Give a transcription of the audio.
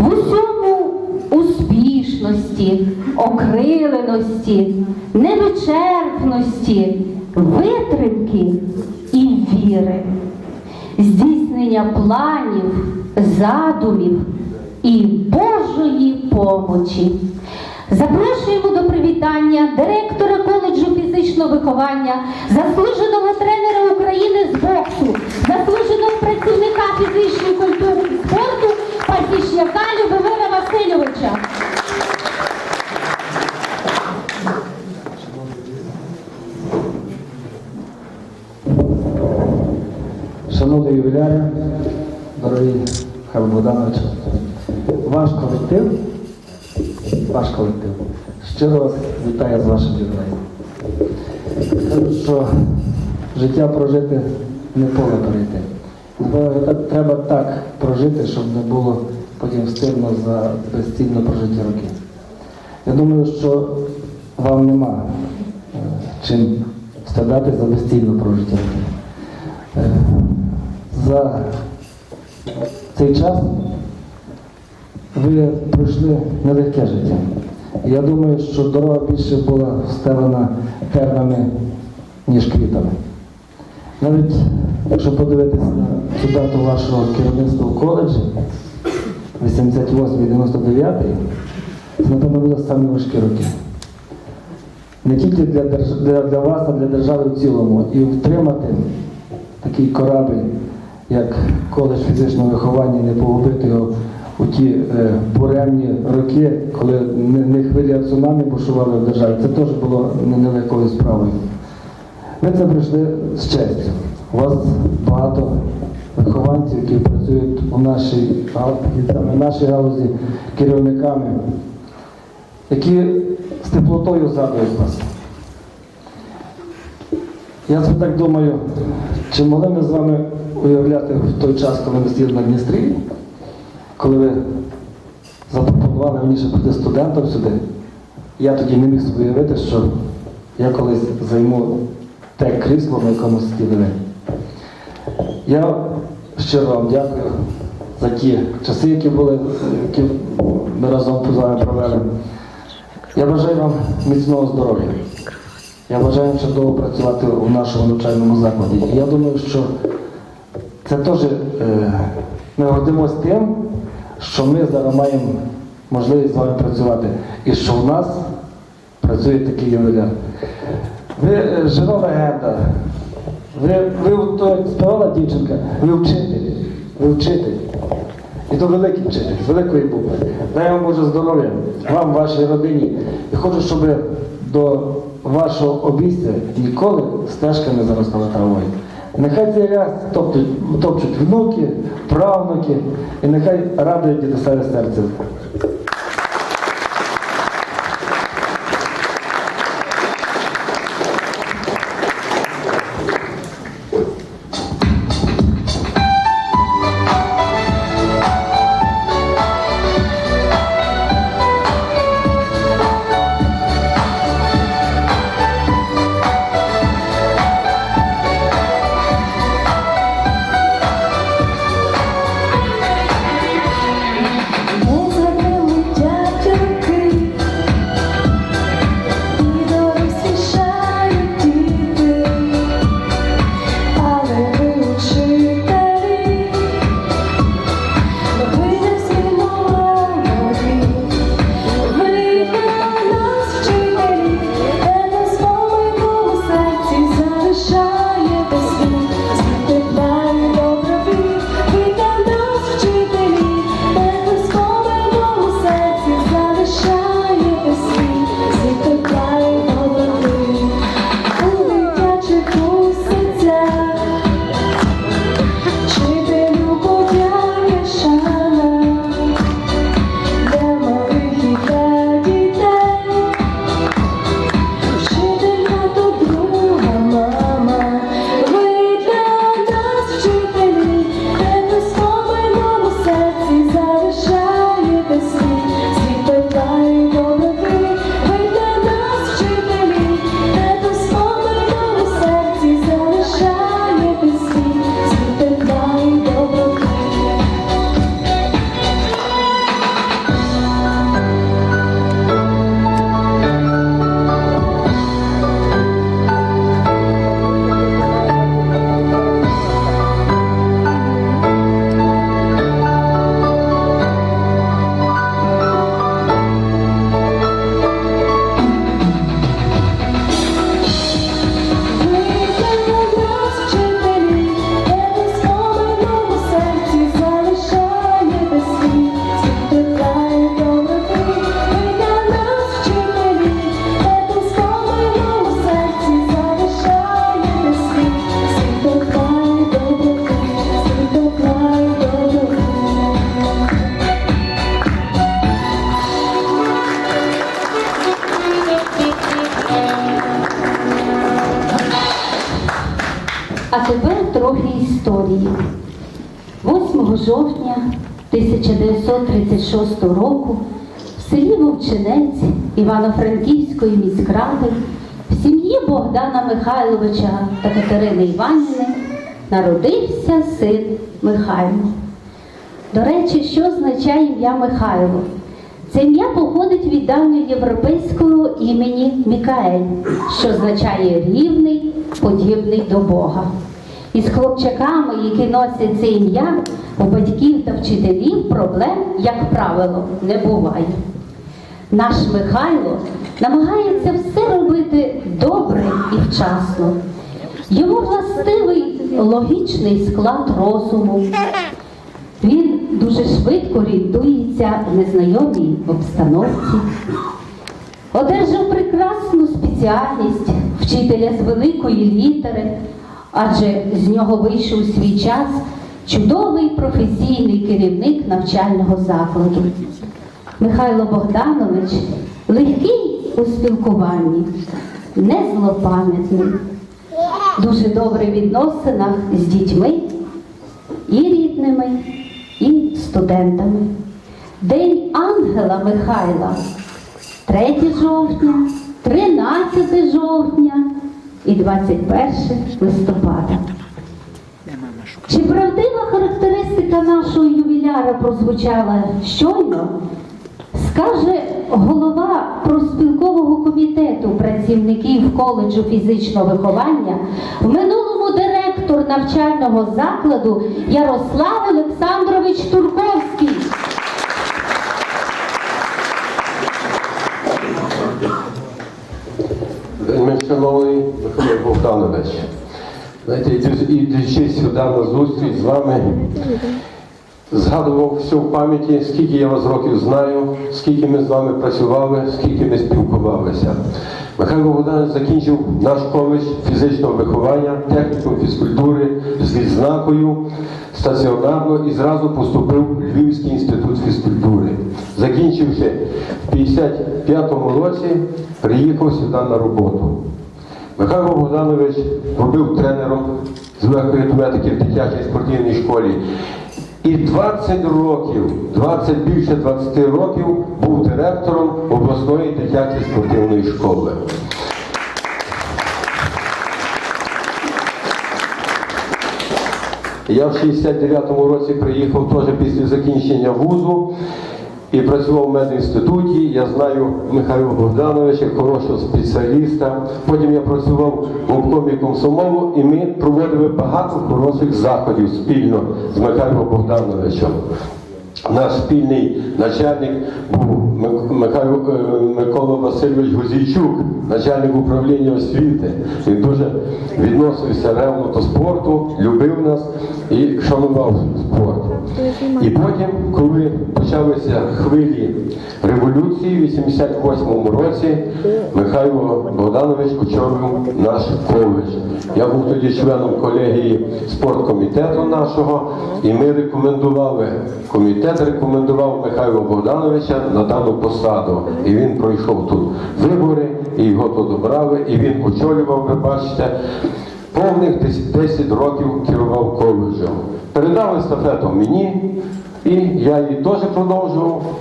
в усьому успішності, окриленості, невичерпності, витримки і віри, здійснення планів, задумів і Божої помочі. Запрошуємо до привітання директора коледжу фізичного виховання, заслуженого тренера України з боксу, заслуженого працівника фізичної культури Пасічняка Любомира Васильовича. Шановні ювіляри, дорогі Михайло Богданович, ваш колектив, ваш колектив, щиро вас вітає з вашим ювілеєм. Що життя прожити не поле перейти. Треба так прожити, щоб не було потім стидно за безцільно прожиті роки. Я думаю, що вам нема е, чим страдати за безцільно прожиті роки. Е, За цей час ви пройшли нелегке життя. Я думаю, що дорога більше була встелена тернами, ніж квітами. Навіть якщо подивитися на дату вашого керівництва в коледжі, 88-99, це, напевно, були самі важкі роки. Не тільки для, для, для вас, а для держави в цілому. І втримати такий корабль, як коледж фізичного виховання, не погубити його у ті е, буремні роки, коли не, не хвиля цунамі бушували в державі. Це теж було не- нелегкою справою. Ми це пройшли з честю. У вас багато вихованців, які працюють у нашій, саме нашій галузі керівниками, які з теплотою згадують вас. Я собі так думаю, чи могли ми з вами уявляти в той час, коли ми сиділи на Дністрі, коли ви запропонували мені ще бути студентом сюди, я тоді не міг собі уявити, що я колись займу те крісло, на якому сиділи ви. Я щиро вам дякую за ті часи, які були, які ми разом з вами провели. Я бажаю вам міцного здоров'я. Я бажаю ще довго працювати у нашому навчальному закладі. І я думаю, що це теж е, ми гордимося тим, що ми зараз маємо можливість з вами працювати. І що в нас працює такий ювеляр. Ви е, жива легенда. Ви, ви то співала дівчинка, ви вчитель, ви вчитель. І то великий вчитель, з великої букви. Дай вам Боже здоров'я, вам, вашій родині. І хочу, щоб до вашого обійстя ніколи стежка не заростала травою. Нехай цей ряд топтуть, топчуть внуки, правнуки, і нехай радує дідусеве серце. Трохи історії. 8 жовтня 1936 року в селі Вовчинець Івано-Франківської міськради в сім'ї Богдана Михайловича та Катерини Іванівни народився син Михайло. До речі, що означає ім'я Михайло? Це ім'я походить від давньоєвропейського імені Мікаель, що означає рівний, подібний до Бога. Із хлопчаками, які носять це ім'я, у батьків та вчителів проблем, як правило, не буває. Наш Михайло намагається все робити добре і вчасно. Йому властивий логічний склад розуму. Він дуже швидко орієнтується в незнайомій обстановці. Одержав прекрасну спеціальність вчителя з великої літери, адже з нього вийшов у свій час чудовий професійний керівник навчального закладу. Михайло Богданович легкий у спілкуванні, не злопам'ятний, дуже добре в відносинах з дітьми і рідними, і студентами. День ангела Михайла 3 жовтня, 13 жовтня і 21 листопада. Чи правдива характеристика нашого ювіляра прозвучала щойно? Скаже голова проспілкового комітету працівників коледжу фізичного виховання, в минулому директор навчального закладу Ярослав Олександрович Турковський. Шановний Михайло Богданович, знаєте, йдучи сюди на зустріч з вами, згадував все в пам'яті, скільки я вас років знаю, скільки ми з вами працювали, скільки ми спілкувалися. Михайло Богданович закінчив наш коледж фізичного виховання, техніку фізкультури з відзнакою стаціонарно і зразу поступив в Львівський інститут фізкультури. Закінчивши в 55-му році, приїхав сюди на роботу. Михайло Богданович робив тренером з легкої атлетики в дитячій спортивній школі. І 20 років, 20, більше 20 років був директором обласної дитячої спортивної школи. Я в 69-му році приїхав теж після закінчення вузу і працював в медінституті. Я знаю Михайла Богдановича, хорошого спеціаліста. Потім я працював в обкомі комсомолу і ми проводили багато хороших заходів спільно з Михайлом Богдановичем. Наш спільний начальник був Михайло, е, Микола Васильович Гузійчук, начальник управління освіти. Він дуже відносився ревно до спорту, любив нас і шанував спорт. І потім, коли почалися хвилі революції в 88-му році, Михайло Богданович очолив наш коледж. Я був тоді членом колегії спорткомітету нашого, і ми рекомендували, комітет рекомендував Михайла Богдановича на дану посаду. І він пройшов тут вибори, і його тут обрали, і він очолював, ви бачите, повних 10 10 років керував коледжем. Передали естафету мені, і я її теж продовжував.